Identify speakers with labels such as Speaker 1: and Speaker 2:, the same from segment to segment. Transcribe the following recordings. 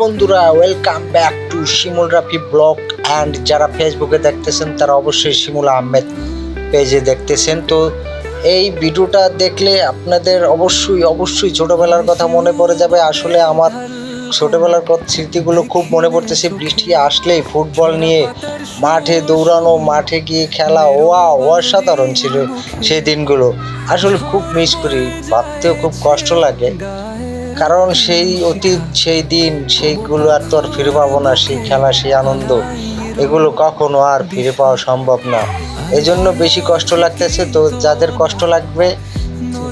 Speaker 1: বন্ধুরা welcome back to Shimul Rafi blog. And যারা ফেসবুকে দেখতেছেন, তারা অবশ্যই শিমুল আহমেদ পেজে দেখতেছেন। তো এই ভিডিওটা দেখলে আপনাদের অবশ্যই অবশ্যই ছোটোবেলার কথা মনে পড়ে যাবে। আসলে আমার ছোটোবেলার স্মৃতিগুলো খুব মনে পড়তেছে। বৃষ্টি আসলেই ফুটবল নিয়ে মাঠে দৌড়ানো, মাঠে গিয়ে খেলা ওয়া অসাধারণ ছিল সেই দিনগুলো। আসলে খুব মিস করি, ভাবতেও খুব কষ্ট লাগে। কারণ সেই অতীত, সেই দিন, সেইগুলো আর তো আর ফিরে পাবো না, সেই খেলা, সেই আনন্দ, এগুলো কখনো আর ফিরে পাওয়া সম্ভব না। এই জন্য বেশি কষ্ট লাগতেছে তো যাদের কষ্ট লাগবে,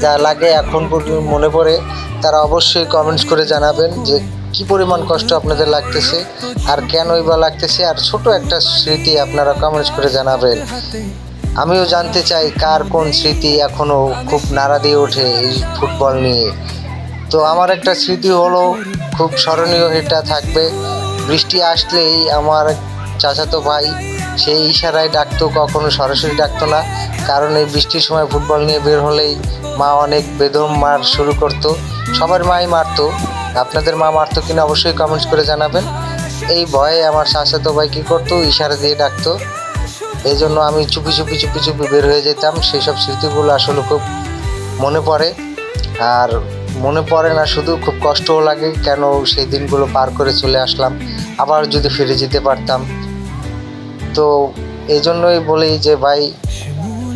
Speaker 1: যা লাগে এখন মনে পড়ে, তারা অবশ্যই কমেন্টস করে জানাবেন যে কি পরিমাণ কষ্ট আপনাদের লাগতেছে আর কেনই বা লাগতেছে আর ছোট একটা স্মৃতি আপনারা কমেন্টস করে জানাবেন। আমিও জানতে চাই কার কোন স্মৃতি এখনও খুব নাড়া দিয়ে ওঠে এই ফুটবল নিয়ে। তো আমার একটা স্মৃতি হলো, খুব স্মরণীয় এটা থাকবে। বৃষ্টি আসলেই আমার চাচাতো ভাই সেই ইশারায় ডাকতো, কখনো সরাসরি ডাকতো না। কারণ এই বৃষ্টির সময় ফুটবল নিয়ে বের হলেই মা অনেক বেদম মার শুরু করতো। সবার মাই মারতো। আপনাদের মা মারতো কিনা অবশ্যই কমেন্টস করে জানাবেন। এই ভয়ে আমার চাচাতো ভাই কী করতো? ইশারা দিয়ে ডাকতো। এই জন্য আমি চুপি চুপি চুপি চুপি বের হয়ে যেতাম। সেই সব স্মৃতিগুলো আসলে খুব মনে পড়ে। আর মনে পড়ে না, শুধু খুব কষ্টও লাগে কেন সেই দিনগুলো পার করে চলে আসলাম। আবার যদি ফিরে যেতে পারতাম। তো এই জন্যই বলি যে, ভাই,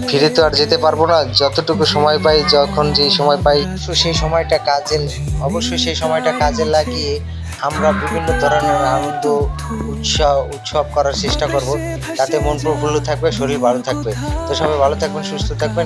Speaker 1: ফিরে তো আর যেতে পারব না। যতটুকু সময় পাই, যখন যেই সময় পাই সেই সময়টা কাজে অবশ্যই সেই সময়টা কাজে লাগিয়ে আমরা বিভিন্ন ধরনের আনন্দ উৎসব উৎসব করার চেষ্টা করব। তাতে মন প্রফুল্ল থাকবে, শরীর ভালো থাকবে। তো সবাই ভালো থাকবেন, সুস্থ থাকবেন।